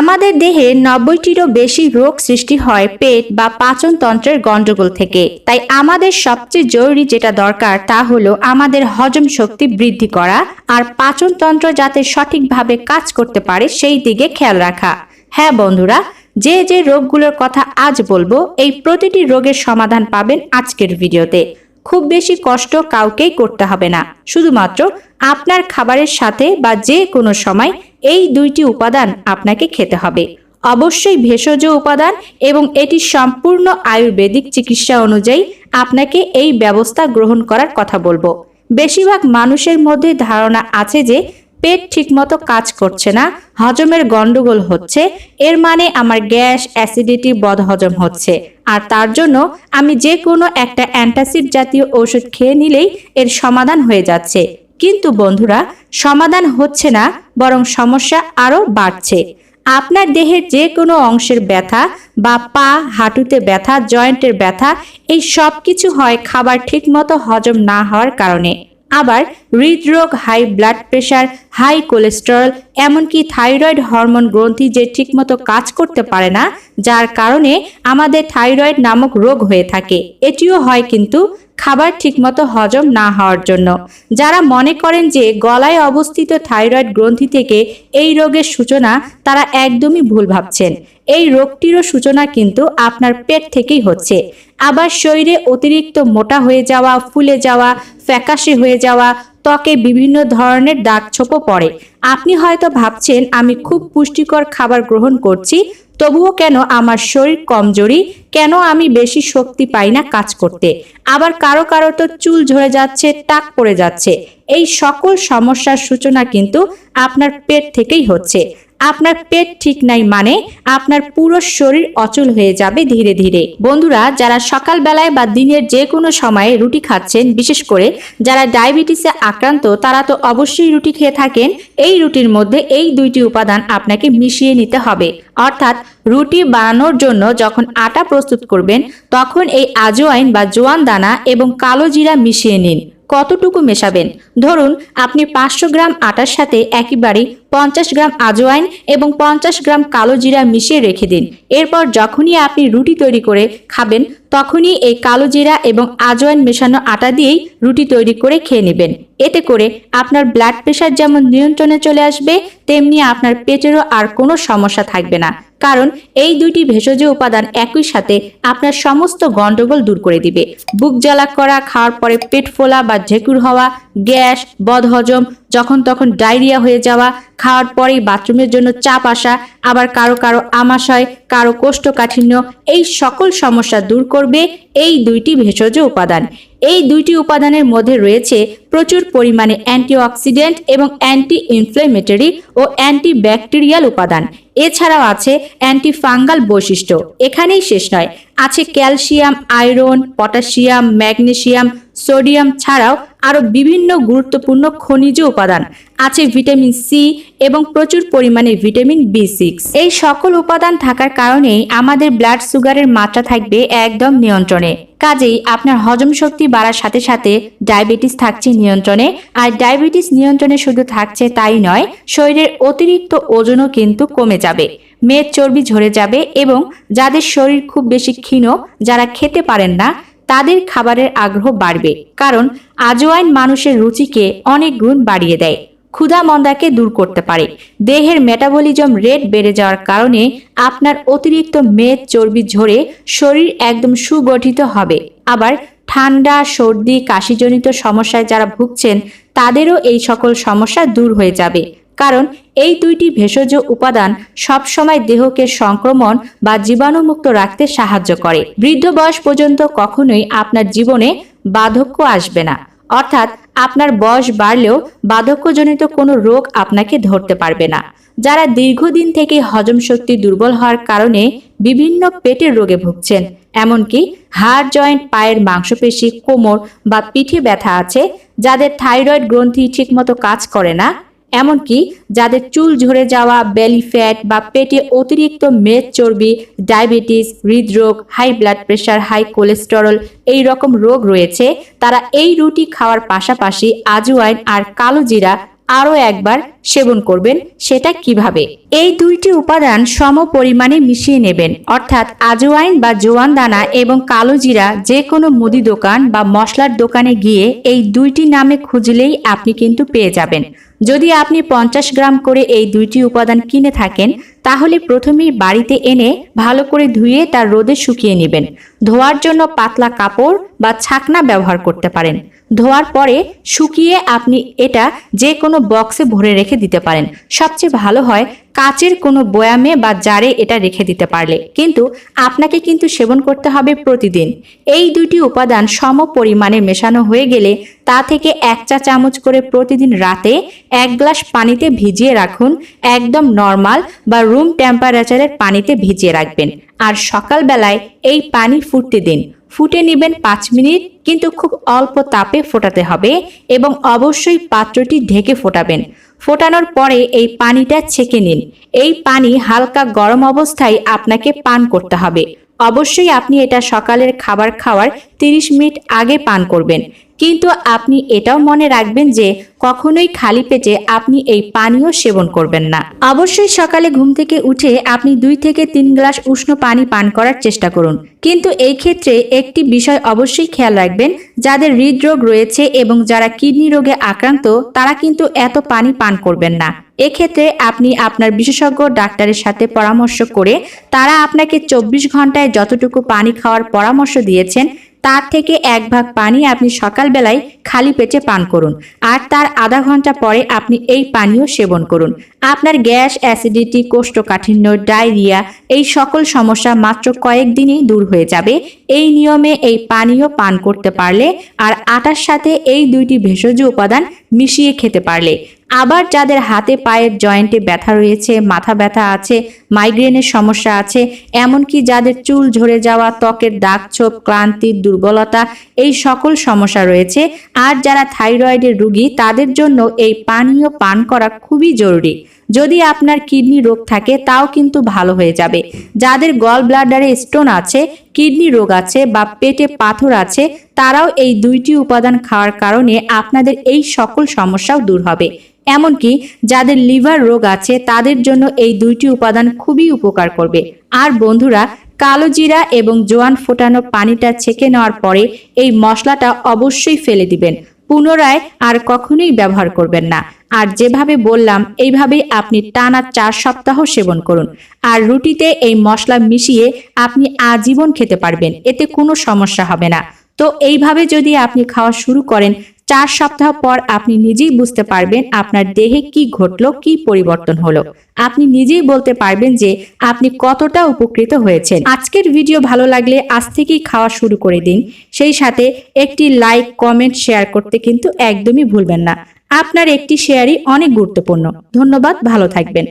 আমাদের দেহে নব্বইটিরও বেশি রোগ সৃষ্টি হয় পেট বা পাচন তন্ত্রের গন্ডগোল থেকে। তাই আমাদের সবচেয়ে জরুরি যেটা দরকার তা হলো আমাদের হজম শক্তি বৃদ্ধি করা আর পাচন তন্ত্র যাতে সঠিকভাবে কাজ করতে পারে সেই দিকে খেয়াল রাখা। হ্যাঁ বন্ধুরা, যে যে রোগগুলোর কথা আজ বলব, এই প্রতিটি রোগের সমাধান পাবেন আজকের ভিডিওতে। খুব বেশি কষ্ট কাউকেই করতে হবে না। শুধুমাত্র আপনার খাবারের সাথে বা যে কোনো সময় এই দুইটি উপাদান আপনাকে খেতে হবে। অবশ্যই ভেষজ উপাদান এবং এটি সম্পূর্ণ আয়ুর্বেদিক চিকিৎসা অনুযায়ী আপনাকে এই ব্যবস্থা গ্রহণ করার কথা বলব। বেশিরভাগ মানুষের মধ্যে ধারণা আছে যে পেট ঠিকমতো কাজ করছে না, হজমের গন্ডগোল হচ্ছে, এর মানে আমার গ্যাস অ্যাসিডিটি বদহজম হচ্ছে। আর তার জন্য আমি যে কোনো একটা অ্যান্টাসিড জাতীয় ওষুধ খেয়ে নিলেই এর সমাধান হয়ে যাচ্ছে। কিন্তু বন্ধুরা, সমাধান হচ্ছে না, বরং সমস্যা আরও বাড়ছে। আপনার দেহের যে কোনো অংশের ব্যথা বা পা, হাঁটুতে ব্যথা, জয়েন্টের ব্যথা, এই সব কিছু হয় খাবার ঠিকমতো হজম না হওয়ার কারণে। আবার হৃদরোগ, high blood pressure high cholesterol, এমনকি থাইরয়েড হরমোন গ্রন্থি যে ঠিকমতো কাজ করতে পারে না, যার কারণে আমাদের থাইরয়েড নামক রোগ হয়ে থাকে। এটিও হয় কিন্তু খাবার ঠিকমতো হজম না হওয়ার জন্য। যারা মনে করেন যে গলায় অবস্থিত থাইরয়েড গ্রন্থি থেকে এই রোগের সূচনা, তারা একদমই ভুল ভাবছেন। এই রোগটিরও সূচনা কিন্তু আপনার পেট থেকেই হচ্ছে। আবার শরীরে অতিরিক্ত মোটা হয়ে যাওয়া, ফুলে যাওয়া, ফ্যাকাশে হয়ে যাওয়া ত্বকে বিভিন্ন ধরনের দাগ ছোপও পড়ে। আপনি হয়তো ভাবছেন, আমি খুব পুষ্টিকর খাবার গ্রহণ করছি, তবুও কেন আমার শরীর কমজোরি? কেন আমি বেশি শক্তি পাই না কাজ করতে? আবার কারও কারও তো চুল ঝরে যাচ্ছে, টাক পড়ে যাচ্ছে। এই সকল সমস্যার সূচনা কিন্তু আপনার পেট থেকেই হচ্ছে। আপনার পেট ঠিক নাই মানে আপনার পুরো শরীর অচল হয়ে যাবে ধীরে ধীরে। বন্ধুরা, যারা সকালবেলায় বা দিনের যে কোনো সময়ে রুটি খাচ্ছেন, বিশেষ করে যারা ডায়াবেটিসে আক্রান্ত, তারা তো অবশ্যই রুটি খেয়ে থাকেন। এই রুটির মধ্যে এই দুইটি উপাদান আপনাকে মিশিয়ে নিতে হবে। অর্থাৎ রুটি বানানোর জন্য যখন আটা প্রস্তুত করবেন, তখন এই আজওয়াইন বা জোয়ান দানা এবং কালো জিরা মিশিয়ে নিন। কতটুকু মেশাবেন? ধরুন, আপনি পাঁচশো গ্রাম আটার সাথে একেবারেই পঞ্চাশ গ্রাম আজওয়াইন এবং পঞ্চাশ গ্রাম কালো জিরা মিশিয়ে রেখে দিন। এরপর যখনই আপনি রুটি তৈরি করে খাবেন, তখনই এই কালো জিরা এবং আজওয়াইন মেশানো আটা দিয়েই রুটি তৈরি করে খেয়ে নেবেন। এতে করে আপনার ব্লাড প্রেশার যেমন নিয়ন্ত্রণে চলে আসবে, তেমনি আপনার পেটেরও আর কোনো সমস্যা থাকবে না। কারণ এই দুইটি ভেষজ উপাদান একই সাথে আপনার সমস্ত গন্ডগোল দূর করে দিবে। বুক জ্বালা করা, খাওয়ার পরে পেট ফোলা বা ঝেকুর হওয়া গ্যাস, বদহজম, যখন তখন ডায়রিয়া হয়ে যাওয়া, খাওয়ার পরেই বাথরুমের জন্য চাপ আসা, আবার কারও কারও আমাশয়, কারও কোষ্ঠকাঠিন্য, এই সকল সমস্যা দূর করবে এই দুইটি ভেষজ উপাদান। এই দুইটি উপাদানের মধ্যে রয়েছে প্রচুর পরিমাণে অ্যান্টিঅক্সিডেন্ট এবং অ্যান্টি ইনফ্লেমেটরি ও অ্যান্টি ব্যাকটেরিয়াল উপাদান। এছাড়াও আছে অ্যান্টি ফাঙ্গাল বৈশিষ্ট্য। এখানেই শেষ নয়। আছে calcium, iron, potassium, magnesium, sodium ছাড়াও আরও বিভিন্ন গুরুত্বপূর্ণ খনিজ উপাদান আছে ভিটামিন সি এবং প্রচুর পরিমাণে ভিটামিন বি সিক্স। এই সকল উপাদান থাকার কারণেই আমাদের ব্লাড সুগারের মাত্রা থাকবে একদম নিয়ন্ত্রণে। কাজেই আপনার হজম শক্তি বাড়ার সাথে সাথে ডায়াবেটিস থাকছে নিয়ন্ত্রণে। আর ডায়াবেটিস নিয়ন্ত্রণে শুধু থাকছে তাই নয়, শরীরের অতিরিক্ত ওজনও কিন্তু কমে যাবে। মেদ চর্বি ঝরে যাবে এবং যাদের শরীর খুব বেশি ক্ষীণ, যারা খেতে পারেন না তাদের খাবারের আগ্রহ বাড়বে, কারণ আজওয়াইন মানুষের রুচিকে অনেক গুণ বাড়িয়ে দেয়। ক্ষুধা মন্দাকে দূর করতে পারে। দেহের মেটাবলিজম রেট বেড়ে যাওয়ার কারণে আপনার অতিরিক্ত মেদ, চর্বি ঝরে শরীর একদম সুগঠিত হবে। আবার ঠান্ডা, সর্দি, কাশিজনিত সমস্যায় যারা ভুগছেন, তাদেরও এই সকল সমস্যা দূর হয়ে যাবে। কারণ এই দুইটি ভেষজ উপাদান সবসময় দেহকে সংক্রমণ বা জীবাণুমুক্ত রাখতে সাহায্য করে। বৃদ্ধ বয়স পর্যন্ত কখনোই আপনার জীবনে বার্ধক্য আসবে না। অর্থাৎ আপনার বয়স বাড়লেও বাধক্যজনিত কোনো রোগ আপনাকে ধরতে পারবে না। যারা দীর্ঘদিন থেকে হজম শক্তি দুর্বল হওয়ার কারণে বিভিন্ন পেটের রোগে ভুগছেন, এমনকি হাড়, জয়েন্ট, পায়ের মাংসপেশি, কোমর বা পিঠে ব্যথা আছে, যাদের থাইরয়েড গ্রন্থি ঠিকমতো কাজ করে না এমনকি যাদের চুল ঝরে যাওয়া বেলি ফ্যাট বা পেটে অতিরিক্ত মেদ চর্বি ডায়াবেটিস হৃদরোগ high blood pressure high cholesterol এই রকম রোগ রয়েছে, তারা এই রুটি খাওয়ার পাশাপাশি আজওয়াইন আর কালো জিরা আরও একবার সেবন করবেন, সেটা কীভাবে? এই দুইটি উপাদান সম পরিমাণে মিশিয়ে নেবেন। অর্থাৎ আজওয়াইন বা জোয়ান দানা এবং কালো জিরা যে কোনো মুদি দোকান বা মশলার দোকানে গিয়ে এই দুইটি নামে খুঁজলেই আপনি কিন্তু পেয়ে যাবেন। যদি আপনি পঞ্চাশ গ্রাম করে এই দুইটি উপাদান কিনে থাকেন, তাহলে প্রথমেই বাড়িতে এনে ভালো করে ধুয়ে তার রোদে শুকিয়ে নেবেন। ধোয়ার জন্য পাতলা কাপড় বা ছাকনা ব্যবহার করতে পারেন। ধোয়ার পরে শুকিয়ে আপনি এটা যে কোনো বক্সে ভরে রেখে দিতে পারেন। সবচেয়ে ভালো হয় কাচের কোনো বয়ামে বা জারে এটা রেখে দিতে পারলে। কিন্তু আপনাকে কিন্তু সেবন করতে হবে প্রতিদিন। এই দুটি উপাদান সম পরিমাণে মেশানো হয়ে গেলে তা থেকে এক চা চামচ করে প্রতিদিন রাতে এক গ্লাস পানিতে ভিজিয়ে রাখুন। একদম নর্মাল বা রুম টেম্পারেচারের পানিতে ভিজিয়ে রাখবেন। আর সকালবেলায় এই পানি ফুটতে দিন। ফুটে নেবেন পাঁচ মিনিট, কিন্তু খুব অল্প তাপে ফোটাতে হবে এবং অবশ্যই পাত্রটি ঢেকে ফোটাবেন। ফোটানোর পরে এই পানিটা ছেঁকে নিন। এই পানি হালকা গরম অবস্থায় আপনাকে পান করতে হবে। অবশ্যই আপনি এটা সকালের খাবার খাওয়ার 30 মিনিট আগে পান করবেন। কিন্তু আপনি এটাও মনে রাখবেন যে কখনোই খালি পেটে আপনি এই পানীয় সেবন করবেন না। অবশ্যই সকালে ঘুম থেকে উঠে আপনি দুই থেকে তিন গ্লাস উষ্ণ পানি পান করার চেষ্টা করুন। কিন্তু এই ক্ষেত্রে একটি বিষয় অবশ্যই খেয়াল রাখবেন, যাদের হৃদরোগ রয়েছে এবং যারা কিডনি রোগে আক্রান্ত, তারা কিন্তু এত পানি পান করবেন না। এক্ষেত্রে আপনি আপনার বিশেষজ্ঞ ডাক্তারের সাথে পরামর্শ করে তারা আপনাকে চব্বিশ ঘন্টায় যতটুকু পানি খাওয়ার পরামর্শ দিয়েছেন, তার থেকে এক ভাগ পানি আপনি সকালবেলায় খালি পেটে পান করুন। আর তার আধা ঘণ্টা পরে আপনি এই পানীয় সেবন করুন। আপনার গ্যাস, অ্যাসিডিটি, কোষ্ঠকাঠিন্য, ডায়রিয়া এই সকল সমস্যা মাত্র কয়েকদিনেই দূর হয়ে যাবে। এই নিয়মে এই পানীয় পান করতে পারলে আর আটার সাথে এই দুইটি ভেষজ উপাদান মিশিয়ে খেতে পারলে। আবার যাদের হাতে পায়ের জয়েন্টে ব্যথা রয়েছে, মাথা ব্যথা আছে, মাইগ্রেনের সমস্যা আছে, এমনকি যাদের চুল ঝরে যাওয়া, ত্বকের দাগছোপ ক্লান্তির দুর্বলতা, এই সকল সমস্যা রয়েছে। আর যারা থাইরয়েডের রুগী, তাদের জন্য এই পানীয় পান করা খুবই জরুরি। যদি আপনার কিডনি রোগ থাকে, তাও কিন্তু ভালো হয়ে যাবে। যাদের গল ব্লাডারে স্টোন আছে, কিডনি রোগ আছে বা পেটে পাথর আছে, তারাও এই দুইটি উপাদান খাওয়ার কারণে আপনাদের এই সকল সমস্যাও দূর হবে। এমনকি যাদের লিভার রোগ আছে, তাদের জন্য এই দুইটি উপাদান খুবই উপকার করবে। আর বন্ধুরা, কালো জিরা এবং জোয়ান ফোটানো পানিটা ছেঁকে নেওয়ার পরে এই মশলাটা অবশ্যই ফেলে দিবেন। পুনরায় আর কখনোই ব্যবহার করবেন না। আর যেভাবে বললাম, এইভাবেই আপনি টানা চার সপ্তাহ সেবন করুন। আর রুটিতে এই মশলা মিশিয়ে আপনি আজীবন খেতে পারবেন, এতে কোনো সমস্যা হবে না। তো এইভাবে যদি আপনি খাওয়া শুরু করেন, চার সপ্তাহ পর আপনি নিজেই বুঝতে পারবেন আপনার দেহে কি ঘটলো, কি পরিবর্তন হলো। আপনি নিজেই বলতে পারবেন যে আপনি কতটা উপকৃত হয়েছেন। আজকের ভিডিও ভালো লাগলে আজ থেকেই খাওয়া শুরু করে দিন। সেই সাথে একটি লাইক, কমেন্ট, শেয়ার করতে কিন্তু একদমই ভুলবেন না। আপনার একটি শেয়ারই অনেক গুরুত্বপূর্ণ। ধন্যবাদ ভালো থাকবেন।